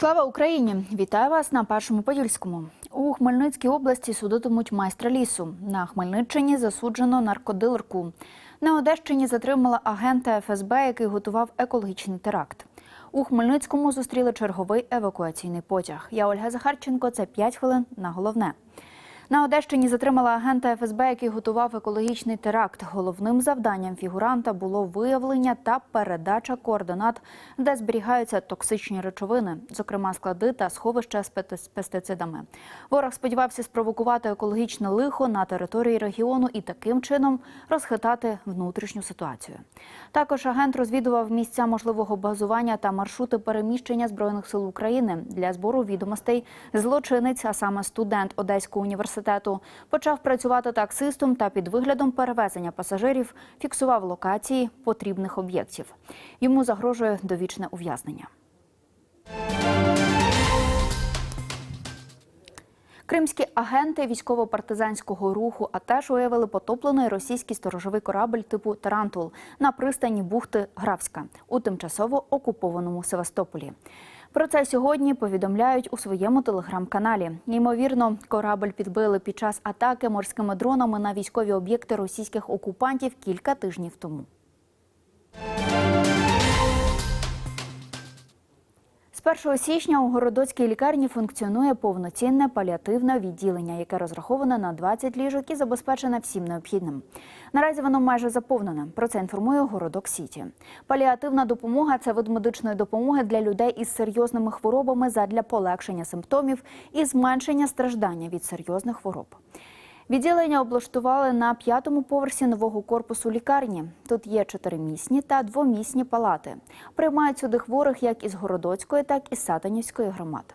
Слава Україні! Вітаю вас на першому подільському. У Хмельницькій області судитимуть майстра лісу. На Хмельниччині засуджено наркодилерку. На Одещині затримала агента ФСБ, який готував екологічний теракт. У Хмельницькому зустріли черговий евакуаційний потяг. Я Ольга Захарченко. Це 5 хвилин на головне. На Одещині затримала агента ФСБ, який готував екологічний теракт. Головним завданням фігуранта було виявлення та передача координат, де зберігаються токсичні речовини, зокрема склади та сховища з пести- пестицидами. Ворог сподівався спровокувати екологічне лихо на території регіону і таким чином розхитати внутрішню ситуацію. Також агент розвідував місця можливого базування та маршрути переміщення збройних сил України для збору відомостей. Злочинець, а саме студент Одеського університету, почав працювати таксистом та під виглядом перевезення пасажирів фіксував локації потрібних об'єктів. Йому загрожує довічне ув'язнення. Кримські агенти військово-партизанського руху, а теж виявили потоплений російський сторожовий корабль типу Тарантул на пристані бухти Графська у тимчасово окупованому Севастополі. Про це сьогодні повідомляють у своєму телеграм-каналі. Ймовірно, корабль підбили під час атаки морськими дронами на військові об'єкти російських окупантів кілька тижнів тому. З 1 січня у городоцькій лікарні функціонує повноцінне паліативне відділення, яке розраховане на 20 ліжок і забезпечене всім необхідним. Наразі воно майже заповнене. Про це інформує Городок Сіті. Паліативна допомога це вид медичної допомоги для людей із серйозними хворобами задля полегшення симптомів і зменшення страждання від серйозних хвороб. Відділення облаштували на п'ятому поверсі нового корпусу лікарні. Тут є чотиримісні та двомісні палати. Приймають сюди хворих як із Городоцької, так і Сатанівської громад.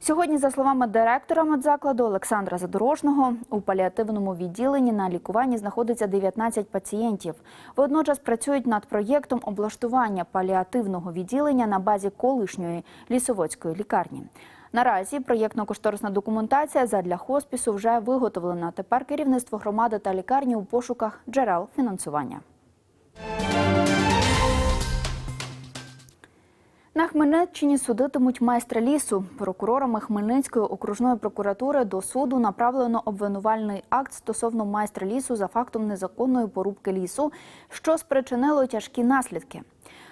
Сьогодні, за словами директора медзакладу Олександра Задорожного, у паліативному відділенні на лікуванні знаходиться 19 пацієнтів. Водночас працюють над проєктом облаштування паліативного відділення на базі колишньої лісоводської лікарні. Наразі проєктно-кошторисна документація задля хоспісу вже виготовлена. Тепер керівництво громади та лікарні у пошуках джерел фінансування. На Хмельниччині судитимуть майстра лісу. Прокурорами Хмельницької окружної прокуратури до суду направлено обвинувальний акт стосовно майстра лісу за фактом незаконної порубки лісу, що спричинило тяжкі наслідки.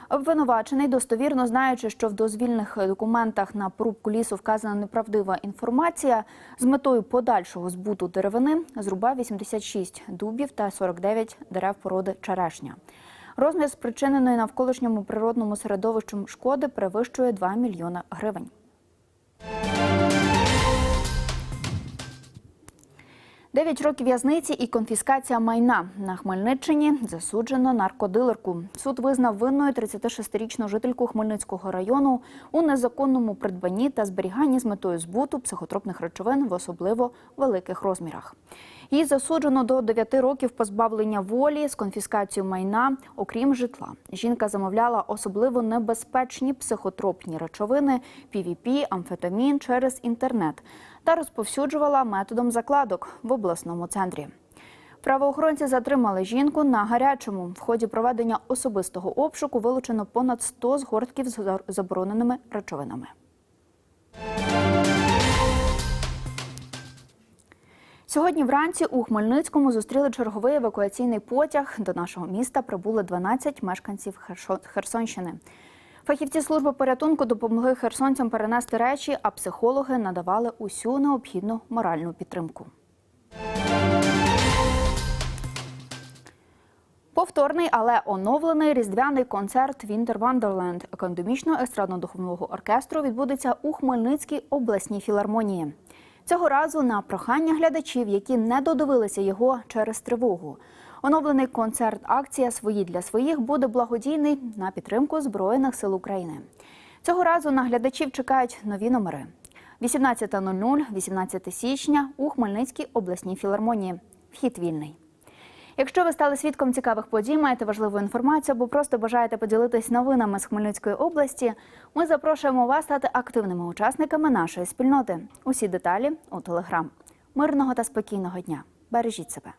Обвинувачений, достовірно знаючи, що в дозвільних документах на порубку лісу вказана неправдива інформація, з метою подальшого збуту деревини зрубав 86 дубів та 49 дерев породи черешня. Розмір спричиненої навколишньому природному середовищу шкоди перевищує 2 мільйона гривень. Дев'ять років в'язниці і конфіскація майна на Хмельниччині засуджено наркодилерку. Суд визнав винною 36-річну жительку Хмельницького району у незаконному придбанні та зберіганні з метою збуту психотропних речовин в особливо великих розмірах. Її засуджено до 9 років позбавлення волі з конфіскацією майна, окрім житла. Жінка замовляла особливо небезпечні психотропні речовини, PVP, амфетамін через інтернет та розповсюджувала методом закладок в обласному центрі. Правоохоронці затримали жінку на гарячому. В ході проведення особистого обшуку вилучено понад 100 згортків з забороненими речовинами. Сьогодні вранці у Хмельницькому зустріли черговий евакуаційний потяг. До нашого міста прибули 12 мешканців Херсонщини. Фахівці служби порятунку допомогли херсонцям перенести речі, а психологи надавали усю необхідну моральну підтримку. Повторний, але оновлений різдвяний концерт Winter Wonderland академічного естрадно-духовного оркестру відбудеться у Хмельницькій обласній філармонії. Цього разу на прохання глядачів, які не додивилися його через тривогу. Оновлений концерт акція Свої для своїх буде благодійний на підтримку Збройних сил України. Цього разу на глядачів чекають нові номери: 18.00, 18 січня у Хмельницькій обласній філармонії. Вхід вільний. Якщо ви стали свідком цікавих подій, маєте важливу інформацію або просто бажаєте поділитись новинами з Хмельницької області, ми запрошуємо вас стати активними учасниками нашої спільноти. Усі деталі у телеграм. Мирного та спокійного дня. Бережіть себе.